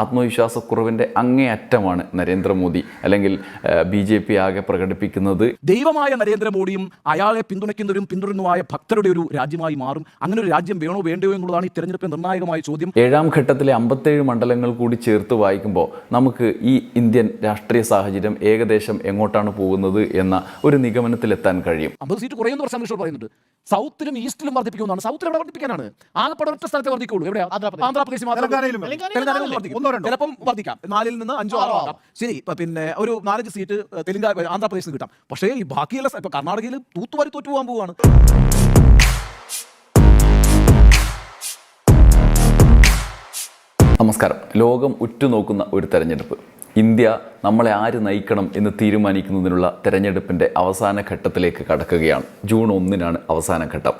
ആത്മവിശ്വാസക്കുറവിന്റെ അങ്ങേയറ്റമാണ് നരേന്ദ്രമോദി അല്ലെങ്കിൽ B J P ആകെ പ്രകടിപ്പിക്കുന്നത്. ദൈവമായ നരേന്ദ്രമോദിയും അയാളെ പിന്തുണയ്ക്കുന്നവരും പിന്തുടരുന്നതുമായ ഭക്തരുടെ ഒരു രാജ്യമായി മാറും. അങ്ങനെ ഒരു രാജ്യം വേണോ വേണ്ടയോ എന്നുള്ളതാണ് ഈ തെരഞ്ഞെടുപ്പിൽ നിർണായകമായ ചോദ്യം. ഏഴാം ഘട്ടത്തിലെ അമ്പത്തേഴ് മണ്ഡലങ്ങൾ കൂടി ചേർത്ത് വായിക്കുമ്പോൾ നമുക്ക് ഈ ഇന്ത്യൻ രാഷ്ട്രീയ സാഹചര്യം ഏകദേശം എങ്ങോട്ടാണ് പോകുന്നത് എന്ന ഒരു നിഗമനത്തിലെത്താൻ കഴിയും. അമ്പത് സീറ്റ് കുറയുന്നു പ്രശ്നം കൃഷ്ണ പറയുന്നുണ്ട്. സൗത്തിലും ഈസ്റ്റിലും വർദ്ധിപ്പിക്കുന്നതാണ് സൗത്തിൽ എവിടെ വർദ്ധിപ്പിക്കാനാണ്? ആകെപ്പാടെ ഒറ്റ സ്ഥലത്തെ വർദ്ധിക്കുള്ളൂ. എവിടെ ആന്ധ്രാപ്രദേശ്. ചിലപ്പം വർദ്ധിക്കാം. നാലിൽ നിന്ന് അഞ്ചോ ആറോ ആകാം. ശരി പിന്നെ ഒരു നാലഞ്ച് സീറ്റ് തെലുങ്കാ ആന്ധ്രാപ്രദേശിൽ നിന്ന് കിട്ടാം. പക്ഷേ ഈ ബാക്കിയുള്ള ഇപ്പൊ കർണാടകയിൽ തൂത്തുവാരി തോറ്റു പോകാൻ പോവുകയാണ് നമസ്കാരം. ലോകം ഉറ്റുനോക്കുന്ന ഒരു തെരഞ്ഞെടുപ്പ്. ഇന്ത്യ നമ്മളെ ആര് നയിക്കണം എന്ന് തീരുമാനിക്കുന്നതിനുള്ള തെരഞ്ഞെടുപ്പിന്റെ അവസാന ഘട്ടത്തിലേക്ക് കടക്കുകയാണ്. ജൂൺ ഒന്നിനാണ് അവസാന ഘട്ടം.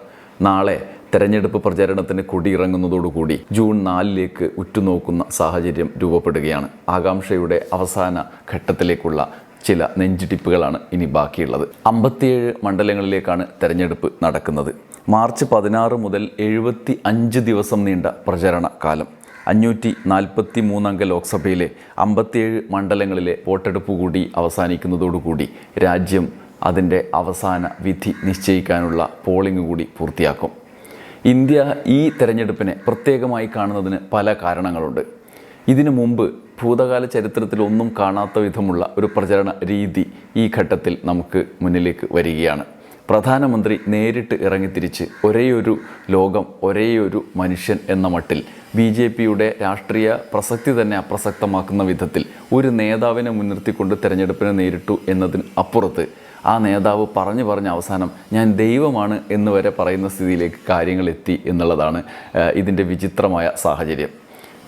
നാളെ തെരഞ്ഞെടുപ്പ് പ്രചരണത്തിന് കൊടിയിറങ്ങുന്നതോടുകൂടി ജൂൺ നാലിലേക്ക് ഉറ്റുനോക്കുന്ന സാഹചര്യം രൂപപ്പെടുകയാണ്. ആകാംക്ഷയുടെ അവസാന ഘട്ടത്തിലേക്കുള്ള ചില നെഞ്ചിടിപ്പുകളാണ് ഇനി ബാക്കിയുള്ളത്. അമ്പത്തിയേഴ് മണ്ഡലങ്ങളിലേക്കാണ് തെരഞ്ഞെടുപ്പ് നടക്കുന്നത്. മാർച്ച് പതിനാറ് മുതൽ എഴുപത്തി അഞ്ച് ദിവസം നീണ്ട പ്രചരണ കാലം. അഞ്ഞൂറ്റി നാൽപ്പത്തി മൂന്നംഗ ലോക്സഭയിലെ അമ്പത്തിയേഴ് മണ്ഡലങ്ങളിലെ വോട്ടെടുപ്പ് കൂടി അവസാനിക്കുന്നതോടുകൂടി രാജ്യം അതിന്റെ അവസാന വിധി നിശ്ചയിക്കാനുള്ള പോളിംഗ് കൂടി പൂർത്തിയാക്കും. ഇന്ത്യ ഈ തെരഞ്ഞെടുപ്പിനെ പ്രത്യേകമായി കാണുന്നതിന് പല കാരണങ്ങളുണ്ട്. ഇതിനു മുമ്പ് ഭൂതകാല ചരിത്രത്തിൽ ഒന്നും കാണാത്ത വിധമുള്ള ഒരു പ്രചരണ രീതി ഈ ഘട്ടത്തിൽ നമുക്ക് മുന്നിലേക്ക് വരികയാണ്. പ്രധാനമന്ത്രി നേരിട്ട് ഇറങ്ങിത്തിരിച്ച് ഒരേയൊരു ലോകം ഒരേയൊരു മനുഷ്യൻ എന്ന മട്ടിൽ ബി ജെ പിയുടെ രാഷ്ട്രീയ പ്രസക്തി തന്നെ അപ്രസക്തമാക്കുന്ന വിധത്തിൽ ഒരു നേതാവിനെ മുൻനിർത്തിക്കൊണ്ട് തെരഞ്ഞെടുപ്പിനെ നേരിട്ടു എന്നതിന് അപ്പുറത്ത് ആ നേതാവ് പറഞ്ഞു പറഞ്ഞ അവസാനം ഞാൻ ദൈവമാണ് എന്ന് വരെ പറയുന്ന സ്ഥിതിയിലേക്ക് കാര്യങ്ങൾ എത്തി എന്നുള്ളതാണ് ഇതിന്റെ വിചിത്രമായ സാഹചര്യം.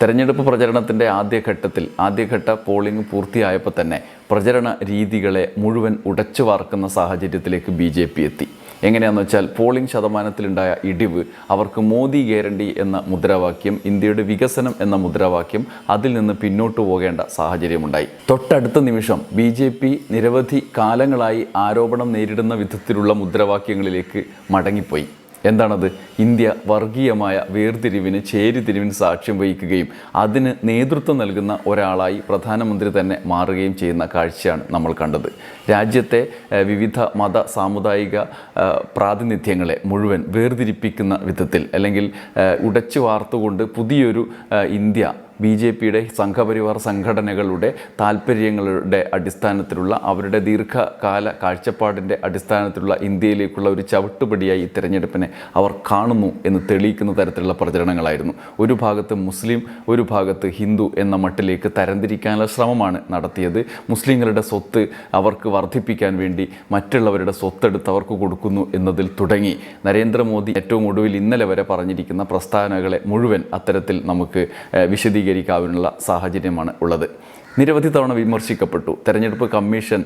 തെരഞ്ഞെടുപ്പ് പ്രചരണത്തിന്റെ ആദ്യഘട്ടത്തിൽ ആദ്യഘട്ട പോളിംഗ് പൂർത്തിയായപ്പോൾ തന്നെ പ്രചരണ രീതികളെ മുഴുവൻ ഉടച്ചു വാർക്കുന്ന സാഹചര്യത്തിലേക്ക് ബി ജെ പി എത്തി. എങ്ങനെയാണെന്ന് വെച്ചാൽ പോളിംഗ് ശതമാനത്തിലുണ്ടായ ഇടിവ് അവർക്ക് മോദി ഗ്യാരണ്ടി എന്ന മുദ്രാവാക്യം ഇന്ത്യയുടെ വികസനം എന്ന മുദ്രാവാക്യം അതിൽ നിന്ന് പിന്നോട്ട് പോകേണ്ട സാഹചര്യമുണ്ടായി. തൊട്ടടുത്ത നിമിഷം ബി ജെ പി നിരവധി കാലങ്ങളായി ആരോപണം നേരിടുന്ന വിധത്തിലുള്ള മുദ്രാവാക്യങ്ങളിലേക്ക് മടങ്ങിപ്പോയി. എന്താണത്? ഇന്ത്യ വർഗീയമായ വേർതിരിവിന് ചേരിതിരിവിന് സാക്ഷ്യം വഹിക്കുകയും അതിന് നേതൃത്വം നൽകുന്ന ഒരാളായി പ്രധാനമന്ത്രി തന്നെ മാറുകയും ചെയ്യുന്ന കാഴ്ചയാണ് നമ്മൾ കണ്ടത്. രാജ്യത്തെ വിവിധ മത സാമുദായിക പ്രാതിനിധ്യങ്ങളെ മുഴുവൻ വേർതിരിപ്പിക്കുന്ന വിധത്തിൽ അല്ലെങ്കിൽ ഉടച്ചു വാർത്തുകൊണ്ട് പുതിയൊരു ഇന്ത്യ ബി ജെ പിയുടെ സംഘപരിവാർ സംഘടനകളുടെ താല്പര്യങ്ങളുടെ അടിസ്ഥാനത്തിലുള്ള അവരുടെ ദീർഘകാല കാഴ്ചപ്പാടിന്റെ അടിസ്ഥാനത്തിലുള്ള ഇന്ത്യയിലേക്കുള്ള ഒരു ചവിട്ടുപടിയായി ഈ തെരഞ്ഞെടുപ്പിനെ അവർ കാണുന്നു എന്ന് തെളിയിക്കുന്ന തരത്തിലുള്ള പ്രചരണങ്ങളായിരുന്നു. ഒരു ഭാഗത്ത് മുസ്ലിം ഒരു ഭാഗത്ത് ഹിന്ദു എന്ന മട്ടിലേക്ക് തരംതിരിക്കാനുള്ള ശ്രമമാണ് നടത്തിയത്. മുസ്ലിങ്ങളുടെ സ്വത്ത് അവർക്ക് വർദ്ധിപ്പിക്കാൻ വേണ്ടി മറ്റുള്ളവരുടെ സ്വത്തെടുത്ത് അവർക്ക് കൊടുക്കുന്നു എന്നതിൽ തുടങ്ങി. നരേന്ദ്രമോദി ഏറ്റവും ഒടുവിൽ ഇന്നലെ വരെ പറഞ്ഞിരിക്കുന്ന പ്രസ്താവനകളെ മുഴുവൻ അത്തരത്തിൽ നമുക്ക് ഏഹ്, വിശദീകരിക്കാവുന്ന സാഹചര്യമാണ് ഉള്ളത്. നിരവധി തവണ വിമർശിക്കപ്പെട്ടു. തെരഞ്ഞെടുപ്പ് കമ്മീഷൻ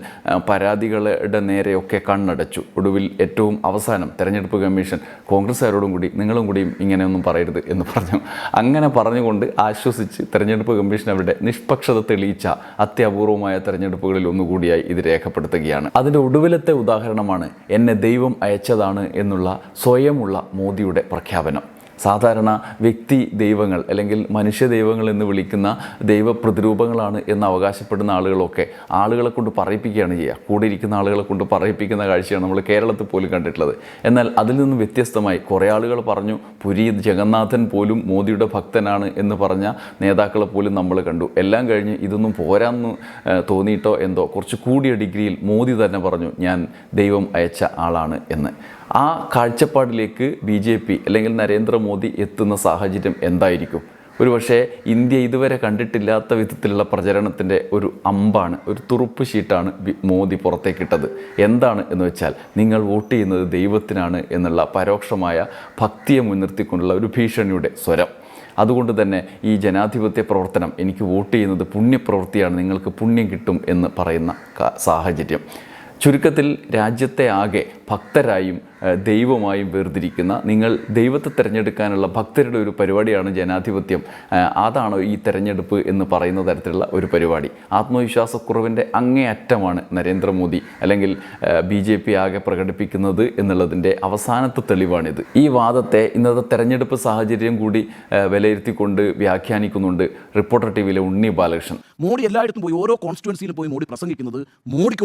പരാതികളുടെ നേരെയൊക്കെ കണ്ണടച്ചു. ഒടുവിൽ ഏറ്റവും അവസാനം തെരഞ്ഞെടുപ്പ് കമ്മീഷൻ കോൺഗ്രസ്സുകാരോടും കൂടി നിങ്ങളും കൂടിയും ഇങ്ങനെയൊന്നും പറയരുത് എന്ന് പറഞ്ഞു. അങ്ങനെ പറഞ്ഞുകൊണ്ട് ആശ്വസിച്ച് തെരഞ്ഞെടുപ്പ് കമ്മീഷൻ അവരുടെ നിഷ്പക്ഷത തെളിയിച്ച അത്യപൂർവമായ തെരഞ്ഞെടുപ്പുകളിൽ ഒന്നുകൂടിയായി ഇത് രേഖപ്പെടുത്തുകയാണ്. അതിന്റെ ഒടുവിലത്തെ ഉദാഹരണമാണ് എന്നെ ദൈവം അയച്ചതാണ് എന്നുള്ള സ്വയമുള്ള മോദിയുടെ പ്രഖ്യാപനം. സാധാരണ വ്യക്തി ദൈവങ്ങൾ അല്ലെങ്കിൽ മനുഷ്യ ദൈവങ്ങൾ എന്ന് വിളിക്കുന്ന ദൈവ പ്രതിരൂപങ്ങളാണ് എന്ന് അവകാശപ്പെടുന്ന ആളുകളൊക്കെ ആളുകളെ കൊണ്ട് പറയിപ്പിക്കുകയാണ് ചെയ്യുക. കൂടെ ഇരിക്കുന്ന ആളുകളെ കൊണ്ട് പറയിപ്പിക്കുന്ന കാഴ്ചയാണ് നമ്മൾ കേരളത്തിൽ പോലും കണ്ടിട്ടുള്ളത്. എന്നാൽ അതിൽ നിന്നും വ്യത്യസ്തമായി കുറേ ആളുകൾ പറഞ്ഞു പുരി ജഗന്നാഥൻ പോലും മോദിയുടെ ഭക്തനാണ് എന്ന് പറഞ്ഞ നേതാക്കളെ പോലും നമ്മൾ കണ്ടു. എല്ലാം കഴിഞ്ഞ് ഇതൊന്നും പോരാന്ന് തോന്നിയിട്ടോ എന്തോ? കുറച്ച് കൂടിയ ഡിഗ്രിയിൽ മോദി തന്നെ പറഞ്ഞു ഞാൻ ദൈവം അയച്ച ആളാണ് എന്ന്. ആ കാഴ്ചപ്പാടിലേക്ക് ബി ജെ പി അല്ലെങ്കിൽ നരേന്ദ്രമോദി എത്തുന്ന സാഹചര്യം എന്തായിരിക്കും? ഒരുപക്ഷെ ഇന്ത്യ ഇതുവരെ കണ്ടിട്ടില്ലാത്ത വിധത്തിലുള്ള പ്രചരണത്തിന്റെ ഒരു അമ്പാണ് ഒരു തുറുപ്പ് ഷീട്ടാണ് മോദി പുറത്തേക്കിട്ടത്. എന്താണ് എന്ന് വെച്ചാൽ നിങ്ങൾ വോട്ട് ചെയ്യുന്നത് ദൈവത്തിനാണ് എന്നുള്ള പരോക്ഷമായ ഭക്തിയെ മുൻനിർത്തിക്കൊണ്ടുള്ള ഒരു ഭീഷണിയുടെ സ്വരം. അതുകൊണ്ട് തന്നെ ഈ ജനാധിപത്യ പ്രവർത്തനം എനിക്ക് വോട്ട് ചെയ്യുന്നത് പുണ്യപ്രവൃത്തിയാണ് നിങ്ങൾക്ക് പുണ്യം കിട്ടും എന്ന് പറയുന്ന സാഹചര്യം. ചുരുക്കത്തിൽ രാജ്യത്തെ ആകെ ഭക്തരായും ദൈവമായും വേർതിരിക്കുന്ന നിങ്ങൾ ദൈവത്തെ തിരഞ്ഞെടുക്കാനുള്ള ഭക്തരുടെ ഒരു പരിപാടിയാണ് ജനാധിപത്യം. അതാണ് ഈ തെരഞ്ഞെടുപ്പ് എന്ന് പറയുന്ന തരത്തിലുള്ള ഒരു പരിപാടി. ആത്മവിശ്വാസക്കുറവിന്റെ അങ്ങേയറ്റമാണ് നരേന്ദ്രമോദി അല്ലെങ്കിൽ ബി ജെ പി ആകെ പ്രകടിപ്പിക്കുന്നത് എന്നുള്ളതിന്റെ അവസാനത്തെ തെളിവാണിത്. ഈ വാദത്തെ ഇന്നത്തെ തെരഞ്ഞെടുപ്പ് സാഹചര്യം കൂടി വിലയിരുത്തിക്കൊണ്ട് വ്യാഖ്യാനിക്കുന്നുണ്ട് റിപ്പോർട്ടർ ടി വിയിലെ ഉണ്ണി ബാലകൃഷ്ണൻ. മോഡി എല്ലായിടത്തും പോയി ഓരോ കോൺസ്റ്റിറ്റ്യൻസിയിലും പോയി മോഡി പ്രസംഗിക്കുന്നത് മോഡി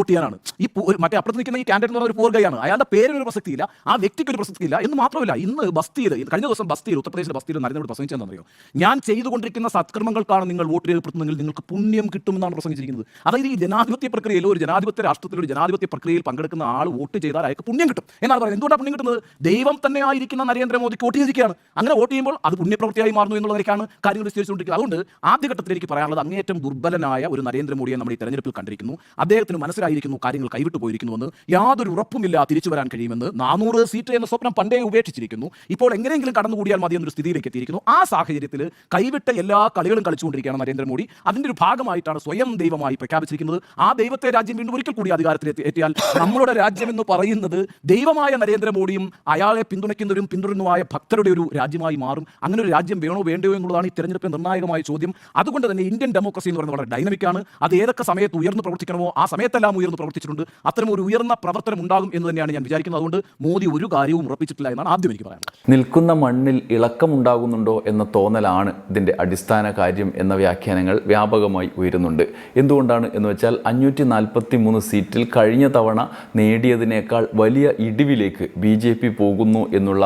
ഈ മറ്റേ അപ്പുറത്ത് നിൽക്കുന്ന ഈ കാൻഡിഡേറ്റ് എന്ന് പറഞ്ഞ ഒരു പോർഗയാണ് അയാളുടെ പേരിന് ഒരു പ്രസക്തിയില്ല ആ വ്യക്തിക്ക് ഒരു പ്രസക്തിയില്ല എന്ന് മാത്രമല്ല ഇന്ന് ബസ്തിയിൽ കഴിഞ്ഞ ദിവസം ബസ്തിയിൽ ഉത്തർപ്രദേശിലെ ബസ്തിയിൽ നരേന്ദ്രമോദി പ്രസംഗിച്ചതെന്നറിയോ ഞാൻ ചെയ്തുകൊണ്ടിരിക്കുന്ന സത്കർമ്മങ്ങൾക്കാണ് നിങ്ങൾ വോട്ട് രേഖപ്പെടുത്തുന്നതെങ്കിൽ നിങ്ങൾക്ക് പുണ്യം കിട്ടുമെന്നാണ് പ്രസംഗിച്ചിരിക്കുന്നത്. അതായത് ഈ ജനാധിപത്യ പ്രക്രിയയിൽ ഒരു ജനാധിപത്യ രാഷ്ട്രത്തിൽ ഒരു ജനാധിപത്യ പ്രക്രിയയിൽ പങ്കെടുക്കുന്ന ആൾ വോട്ട് ചെയ്താൽ അയാൾക്ക് പുണ്യം കിട്ടും. എന്നാണ് പറയുന്നത്. എന്തുകൊണ്ടാണ് പുണ്യം കിട്ടുന്നത്? ദൈവം തന്നെ ആയിരിക്കുന്ന നരേന്ദ്രമോദിക്ക് വോട്ട് ചെയ്തിരിക്കുകയാണ്. അങ്ങനെ വോട്ട് ചെയ്യുമ്പോൾ അത് പുണ്യപ്രവൃത്തിയായി മാറുന്നു എന്നുള്ളതിലേക്കാണ് കാര്യങ്ങൾ വിശദീകരിച്ചുകൊണ്ടിരിക്കുന്നത്. അതുകൊണ്ട് ആദ്യഘട്ടത്തിൽ എനിക്ക് പറയാനുള്ളത് അങ്ങേറ്റം ദുർബലനായ ഒരു നരേന്ദ്രമോദിയെ നമ്മൾ ഈ തെരഞ്ഞെടുപ്പിൽ കണ്ടിരിക്കുന്നു. അദ്ദേഹത്തിന് മനസ്സിലായിരിക്കുന്നു കാര്യങ്ങൾ കൈവിട്ടു പോയിരിക്കുന്നുവെന്ന് യാതൊരു ഉറപ്പുമില്ല തിരിച്ചു വരാൻ കഴിയുമെന്ന് നാനൂറ് സീറ്റ് എന്ന സ്വപ്നം പണ്ടേ ഉപേക്ഷിച്ചിരിക്കുന്നു. ഇപ്പോൾ എങ്ങനെയെങ്കിലും കടന്നുകൂടിയാൽ മതി എന്നൊരു സ്ഥിതിയിലേക്ക് എത്തിയിരിക്കുന്നു. ആ സാഹചര്യത്തിൽ കൈവിട്ട എല്ലാ കളികളും കളിച്ചുകൊണ്ടിരിക്കുകയാണ് നരേന്ദ്രമോദി. അതിന്റെ ഒരു ഭാഗമായിട്ടാണ് സ്വയം ദൈവമായി പ്രഖ്യാപിച്ചിരിക്കുന്നത്. ആ ദൈവത്തെ രാജ്യം വീണ്ടും ഒരിക്കൽ കൂടി അധികാരത്തിൽ എത്തി- എത്തിയാൽ നമ്മളുടെ രാജ്യം എന്ന് പറയുന്നത് ദൈവമായ നരേന്ദ്രമോദിയും അയാളെ പിന്തുണയ്ക്കുന്നവരും പിന്തുടരുന്നതുമായ ഭക്തരുടെ ഒരു രാജ്യമായി മാറും. അങ്ങനെ ഒരു രാജ്യം വേണോ വേണ്ടയോ എന്നുള്ളതാണ് ഈ തെരഞ്ഞെടുപ്പിൽ നിർണായകമായ ചോദ്യം. അതുകൊണ്ട് തന്നെ ഇന്ത്യൻ ഡെമോക്രസി എന്ന് പറയുന്നത് വളരെ ഡൈനമിക്കാണ് അത് ഏതൊക്കെ സമയത്ത് ഉയർന്നു പ്രവർത്തിക്കണമോ ആ സമയത്തെല്ലാം ഉയർന്നു പ്രവർത്തിച്ചിട്ടുണ്ട്. അത്തരം ഒരു ഉയർന്ന പ്രവർത്തനം ഉണ്ടാകും എന്ന് തന്നെയാണ് ഞാൻ വിചാരിക്കുന്നത്. അതുകൊണ്ട് മോദി ഒരു കാര്യവും ഉറപ്പിച്ചിട്ടില്ല എന്നാണ് ആദ്യം എനിക്ക് പറയാനുള്ളത്. നിൽക്കുന്ന മണ്ണിൽ ഇളക്കമുണ്ടാകുന്നുണ്ടോ എന്ന തോന്നലാണ് ഇതിന്റെ അടിസ്ഥാന കാര്യം എന്ന വ്യാഖ്യാനങ്ങൾ വ്യാപകമായി ഉയരുന്നുണ്ട്. എന്തുകൊണ്ടാണ് എന്ന് വെച്ചാൽ അഞ്ഞൂറ്റി നാൽപ്പത്തി മൂന്ന് സീറ്റിൽ കഴിഞ്ഞ തവണ നേടിയതിനേക്കാൾ വലിയ ഇടിവിലേക്ക് ബി ജെ പി പോകുന്നു എന്നുള്ള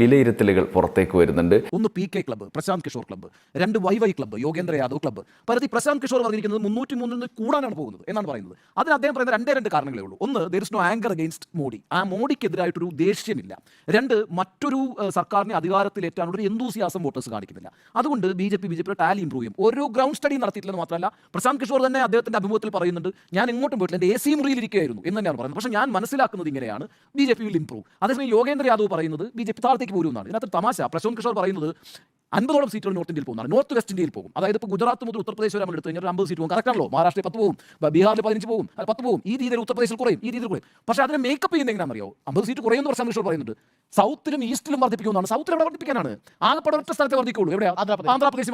വിലയിരുത്തലുകൾ പുറത്തേക്ക് വരുന്നുണ്ട്. ഒന്ന് P K club Prashant Kishor club രണ്ട് Y Y club Yogendra Yadav club. പരതി Prashant Kishor പറഞ്ഞിരിക്കുന്നത് മുന്നൂറ്റി മൂന്നിൽ നിന്ന് കൂടാനാണ് പോകുന്നത് എന്നാണ് പറയുന്നത്. അതിന് അദ്ദേഹം പറയുന്ന രണ്ടേ രണ്ട് കാരണങ്ങളേ ഉള്ളൂ. ഒന്ന് there is no anger against Modi ആ മോഡിക്കെതിരായിട്ടൊരു ദേഷ്യമില്ല. രണ്ട് മറ്റൊരു സർക്കാരിനെ അധികാരത്തിലേറ്റാനുള്ള ഒരു എന്തൂസിയാസം വോട്ടേഴ്സ് കാണിക്കുന്നില്ല. അതുകൊണ്ട് B J P B J പിയുടെ ടാലി ഇംപ്രൂവ് ചെയ്യും. ഓരോ ഗ്രൗണ്ട് സ്റ്റഡി നടത്തിയിട്ടില്ലെന്ന് മാത്രമല്ല പ്രശാന്ത് കിഷോർ തന്നെ അദ്ദേഹത്തിന്റെ അഭിമുഖത്തിൽ പറയുന്നുണ്ട് ഞാൻ എങ്ങോട്ടും പോയിട്ടില്ല എന്റെ എ സി മുറിയിൽ ഇരിക്കുകയായിരുന്നു എന്ന് തന്നെയാണ് പറയുന്നത്. പക്ഷേ ഞാൻ മനസ്സിലാക്കുന്നത് ഇങ്ങനെയാണ് B J P will improve അതേസമയം യോഗേന്ദ്ര യാദവ് പറയുന്നത് ബി ജെ പി താഴത്തേക്ക് പോരുമെന്നാണ് ഇതിനകത്ത് തമാശ പ്രശാന്ത് കിഷോർ പറയുന്നത് അൻപതോളം സീറ്റുകൾ നോർത്ത് ഇന്ത്യയിൽ പോകുന്നതാണ്. നോർത്ത് വെസ്റ്റ് ഇന്ത്യയിൽ പോകും. അതായത് ഇപ്പോൾ ഗുജറാത്ത് മുതൽ ഉത്തർപ്രദേശ് വരെ നമ്മൾ എടുത്തു കഴിഞ്ഞാൽ ഒരു അമ്പത് സീറ്റ് പോകും. കറക്റ്റാണല്ലോ. മഹാരാഷ്ട്രയിൽ പത്ത് പോകും. ബീഹാറിൽ പതിനഞ്ച് പോകും. അല്ല പത്ത് പോകും. ഈ രീതിയിൽ ഉത്തർപ്രദേശിൽ കുറയും. ഈ രീതിയിൽ കുറയും. പക്ഷേ അതിനെ മേക്കപ്പ് ചെയ്യുന്ന അറിയാമോ അമ്പത് സീറ്റ് കുറയുമെന്ന് പ്രശാന്ത് കിഷോർ പറയുന്നുണ്ട്. സൗത്തിലും ഈസ്റ്റിലും വർദ്ധിപ്പിക്കുന്നതാണ് സൗത്തിൽ എവിടെ വർദ്ധിപ്പിക്കാനാണ്. ആകെപ്പാടെ ഒറ്റ സ്ഥലത്തെ വർദ്ധിക്കുള്ളൂ. എവിടെ ആന്ധ്രാപ്രദേശ്.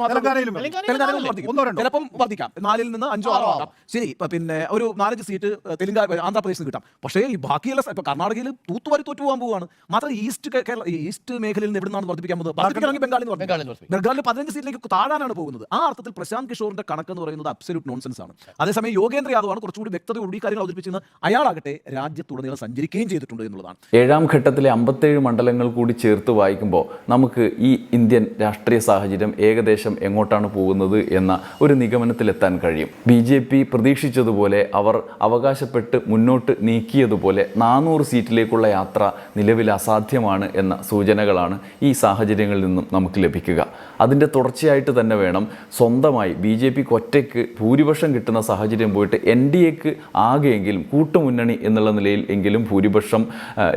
ചിലപ്പം വർദ്ധിക്കാം. നാലിൽ നിന്ന് അഞ്ചോ ആറോ ആകാം. ശരി. പിന്നെ ഒരു നാലഞ്ച് സീറ്റ് തെലുങ്കാന ആന്ധ്രാപ്രദേശിൽ കിട്ടാം. പക്ഷേ ഈ ബാക്കിയുള്ള ഇപ്പൊ കർണാടകയിൽ തൂത്തുവാരി തോറ്റു പോകാൻ പോവുകയാണ് മാത്രം ഈസ്റ്റ് കേരള ഈസ്റ്റ് മേഖലയിൽ നിന്ന് എവിടെ നിന്നാണ് വർദ്ധിപ്പിക്കാൻ പോകുന്നത്? ബംഗാളിൽ നിന്ന് ബംഗാളിൽ. പതിനഞ്ച് സീറ്റിലേക്ക് താഴാനാണ് പോകുന്നത്. ആ അർത്ഥത്തിൽ പ്രശാന്ത് കിഷോറിന്റെ കണക്ക് എന്ന് പറയുന്നത് അബ്സല്യൂട്ട് നോൺസെൻസ് ആണ്. അതേസമയം യോഗേന്ദ്ര യാദവാണ് കുറച്ചുകൂടി വ്യക്തതയോടുകൂടി ഈ കാര്യങ്ങൾ അവതരിപ്പിച്ചത് അയാളാകട്ടെ രാജ്യത്തുടനീളം സഞ്ചരിക്കുകയും ചെയ്തിട്ടുണ്ട് എന്നുള്ളതാണ്. ഏഴാം ഘട്ടത്തിലെ അമ്പത്തേഴ് മണ്ഡലങ്ങൾ കൂടി ചേർത്ത് വായിക്കുമ്പോൾ നമുക്ക് ഈ ഇന്ത്യൻ രാഷ്ട്രീയ സാഹചര്യം ഏകദേശം എങ്ങോട്ടാണ് പോകുന്നത് എന്ന ഒരു നിഗമനത്തിലെത്താൻ കഴിയും. ബി ജെ പി പ്രതീക്ഷിച്ചതുപോലെ അവർ അവകാശപ്പെട്ട് മുന്നോട്ട് നീക്കിയതുപോലെ നാനൂറ് സീറ്റിലേക്കുള്ള യാത്ര നിലവിൽ അസാധ്യമാണ് എന്ന സൂചനകളാണ് ഈ സാഹചര്യങ്ങളിൽ നിന്നും നമുക്ക് ലഭിക്കുക. അതിന്റെ തുടർച്ചയായിട്ട് തന്നെ വേണം സ്വന്തമായി ബി ജെ പിക്ക് ഒറ്റയ്ക്ക് ഭൂരിപക്ഷം കിട്ടുന്ന സാഹചര്യം പോയിട്ട് എൻ ഡി എക്ക് ആകെയെങ്കിലും കൂട്ടുമുന്നണി എന്നുള്ള നിലയിൽ എങ്കിലും ഭൂരിപക്ഷം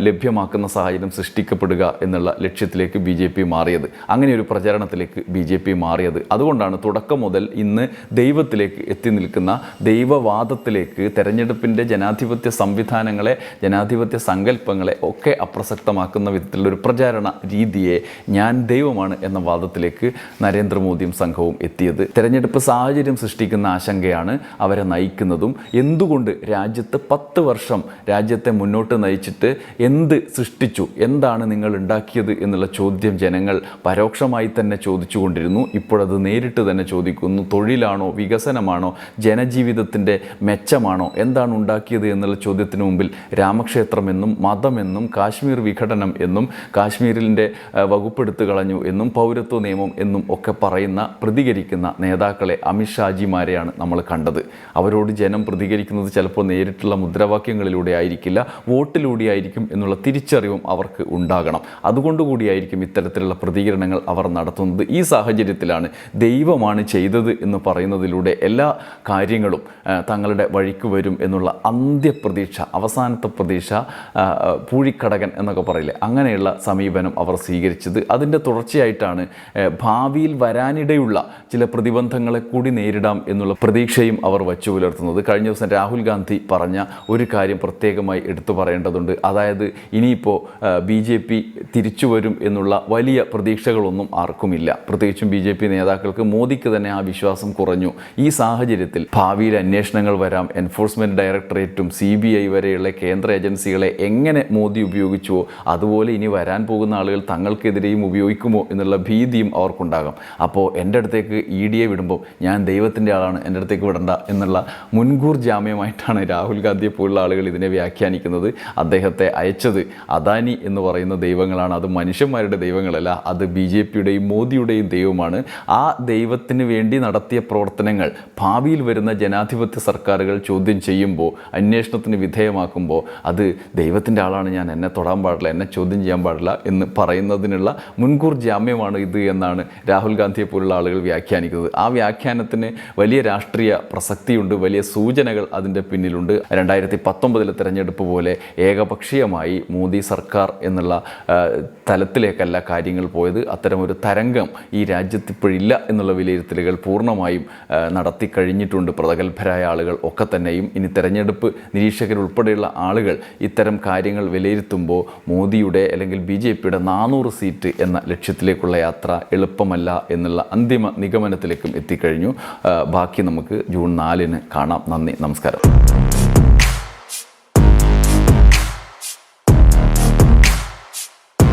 ലഭ്യമാക്കുന്ന സാഹചര്യം സൃഷ്ടിക്കപ്പെടുക എന്നുള്ള ലക്ഷ്യത്തിലേക്ക് ബി ജെ പി മാറിയത്. അങ്ങനെ ഒരു പ്രചരണത്തിലേക്ക് ബി ജെ പി മാറിയത്. അതുകൊണ്ടാണ് തുടക്കം മുതൽ ഇന്ന് ദൈവത്തിലേക്ക് എത്തി നിൽക്കുന്ന ദൈവവാദത്തിലേക്ക് തെരഞ്ഞെടുപ്പിന്റെ ജനാധിപത്യ സംവിധാനങ്ങളെ ജനാധിപത്യ സങ്കല്പങ്ങളെ ഒക്കെ അപ്രസക്തമാക്കുന്ന വിധത്തിലുള്ള ഒരു പ്രചാരണ രീതിയെ ഞാൻ ദൈവമാണ് എന്ന വാദത്തിലേക്ക് നരേന്ദ്രമോദിയും സംഘവും എത്തിയത്. തെരഞ്ഞെടുപ്പ് സാഹചര്യം സൃഷ്ടിക്കുന്ന ആശങ്കയാണ് അവരെ നയിക്കുന്നതും. എന്തുകൊണ്ട് രാജ്യത്ത് പത്ത് വർഷം രാജ്യത്തെ മുന്നോട്ട് നയിച്ചിട്ട് എന്ത് സൃഷ്ടിച്ചു? എന്താണ് നിങ്ങൾ ഉണ്ടാക്കിയത് എന്നുള്ള ചോദ്യം ജനങ്ങൾ പരോക്ഷമായി തന്നെ ചോദിച്ചുകൊണ്ടിരുന്നു. ഇപ്പോഴത് നേരിട്ട് തന്നെ ചോദിക്കുന്നു. തൊഴിലാണോ വികസനമാണോ ജനജീവിതത്തിന്റെ മെച്ചമാണോ എന്താണ് ഉണ്ടാക്കിയത് എന്നുള്ള ചോദ്യത്തിന് മുമ്പിൽ രാമക്ഷേത്രമെന്നും മതമെന്നും കാശ്മീർ വിഘടനം എന്നും കാശ്മീരിന്റെ വകുപ്പെടുത്തു കളഞ്ഞു എന്നും പൗരത്വ നിയമം എന്നും ഒക്കെ പറയുന്ന പ്രതികരിക്കുന്ന നേതാക്കളെ അമിത്ഷാജിമാരെയാണ് നമ്മൾ കണ്ടത്. അവരോട് ജനം പ്രതികരിക്കുന്നത് ചിലപ്പോൾ നേരിട്ടുള്ള മുദ്രാവാക്യങ്ങളിലൂടെ ആയിരിക്കില്ല വോട്ടിലൂടെ ആയിരിക്കും എന്നുള്ള തിരിച്ചറിവും അവർക്ക് ഉണ്ടാകണം. അതുകൊണ്ടുകൂടിയായിരിക്കും ഇത്തരത്തിലുള്ള പ്രതികരണങ്ങൾ അവർ നടത്തുന്നത്. ഈ സാഹചര്യത്തിലാണ് ദൈവമാണ് ചെയ്തത് എന്ന് പറയുന്നതിലൂടെ എല്ലാ കാര്യങ്ങളും തങ്ങളുടെ വഴിക്ക് വരും എന്നുള്ള അന്ത്യപ്രതീക്ഷ അവസാനത്തെ പ്രതീക്ഷ പൂഴിക്കടകൻ എന്നൊക്കെ പറയില്ലേ അങ്ങനെയുള്ള സമീപനം അവർ സ്വീകരിച്ചത്. അതിന്റെ തുടർച്ചയായിട്ടാണ് ഭാവിയിൽ വരാനിടയുള്ള ചില പ്രതിബന്ധങ്ങളെ കൂടി നേരിടാം എന്നുള്ള പ്രതീക്ഷയും അവർ വച്ചു പുലർത്തുന്നത്. കഴിഞ്ഞ ദിവസം രാഹുൽ ഗാന്ധി പറഞ്ഞ ഒരു കാര്യം പ്രത്യേകമായി എടുത്തു പറയേണ്ടതുണ്ട്. അതായത് ഇനിയിപ്പോൾ ബി ജെ പി തിരിച്ചു വരും എന്നുള്ള വലിയ പ്രതീക്ഷകളൊന്നും ആർക്കുമില്ല. പ്രത്യേകിച്ചും ബി ജെ പി നേതാക്കൾക്ക് മോദിക്ക് തന്നെ ആ വിശ്വാസം കുറഞ്ഞു. ഈ സാഹചര്യത്തിൽ ഭാവിയിൽ അന്വേഷണങ്ങൾ വരാം. എൻഫോഴ്സ്മെന്റ് ഡയറക്ടറേറ്റും സി ബി ഐ വരെയുള്ള കേന്ദ്ര ഏജൻസികളെ എങ്ങനെ മോദി ഉപയോഗിച്ചുവോ അതുപോലെ ഇനി വരാൻ പോകുന്ന ആളുകൾ തങ്ങൾക്കെതിരെയും ഉപയോഗിക്കുമോ എന്നുള്ള ഭീതിയും അവർക്കുണ്ടാകാം. അപ്പോൾ എന്റെ അടുത്തേക്ക് ഇ ഡിയെ വിടുമ്പോൾ ഞാൻ ദൈവത്തിന്റെ ആളാണ് എന്റെ അടുത്തേക്ക് വിടണ്ട എന്നുള്ള മുൻകൂർ ജാമ്യമായിട്ടാണ് രാഹുൽ ഗാന്ധിയെ പോലുള്ള ആളുകൾ ഇതിനെ വ്യാഖ്യാനിക്കുന്നത്. അദ്ദേഹത്തെ അയച്ചത് അദാനി എന്ന് പറയുന്ന ദൈവങ്ങളാണ്. അത് മനുഷ്യന്മാരുടെ ദൈവങ്ങളല്ല അത് ബി ജെ പിയുടെയും മോദിയുടെയും ദൈവമാണ്. ആ ദൈവത്തിന് വേണ്ടി നടത്തിയ പ്രവർത്തനങ്ങൾ ഭാവിയിൽ വരുന്ന ജനാധിപത്യ സർക്കാരുകൾ ചോദ്യം ചെയ്യുമ്പോൾ അന്വേഷണത്തിന് വിധേയമാക്കുമ്പോൾ അത് ദൈവത്തിന്റെ ആളാണ് ഞാൻ എന്നെ തൊടാൻ പാടില്ല എന്നെ ചോദ്യം ചെയ്യാൻ പാടില്ല എന്ന് പറയുന്നതിനുള്ള മുൻകൂർ ജാമ്യമാണ് ഇത് എന്നാണ് രാഹുൽ ഗാന്ധിയെ പോലുള്ള ആളുകൾ വ്യാഖ്യാനിക്കുന്നത്. ആ വ്യാഖ്യാനത്തിന് വലിയ രാഷ്ട്രീയ പ്രസക്തിയുണ്ട് വലിയ സൂചനകൾ അതിന്റെ പിന്നിലുണ്ട്. രണ്ടായിരത്തി പത്തൊമ്പതിലെ തെരഞ്ഞെടുപ്പ് പോലെ ഏകപക്ഷീയമായി മോദി സർക്കാർ എന്നുള്ള തലത്തിലേക്കല്ല കാര്യങ്ങൾ പോയത്. അത്തരമൊരു തരംഗം ഈ രാജ്യത്ത് ഇപ്പോഴില്ല എന്നുള്ള വിലയിരുത്തലുകൾ പൂർണമായും നടത്തി കഴിഞ്ഞിട്ടുണ്ട്. പ്രഗത്ഭരായ ആളുകൾ ഒക്കെ തന്നെയും. ഇനി തെരഞ്ഞെടുപ്പ് നിരീക്ഷകരുൾപ്പെടെയുള്ള ആളുകൾ ഇത്തരം കാര്യങ്ങൾ വിലയിരുത്തുമ്പോൾ മോദിയുടെ അല്ലെങ്കിൽ ബി ജെ പിയുടെ നാനൂറ് സീറ്റ് എന്ന ലക്ഷ്യത്തിലേക്കുള്ള യാത്ര എളുപ്പമല്ല എന്നുള്ള അന്തിമ നിഗമനത്തിലേക്കും എത്തിക്കഴിഞ്ഞു. ബാക്കി നമുക്ക് ജൂൺ നാലിന് കാണാം. നന്ദി നമസ്കാരം.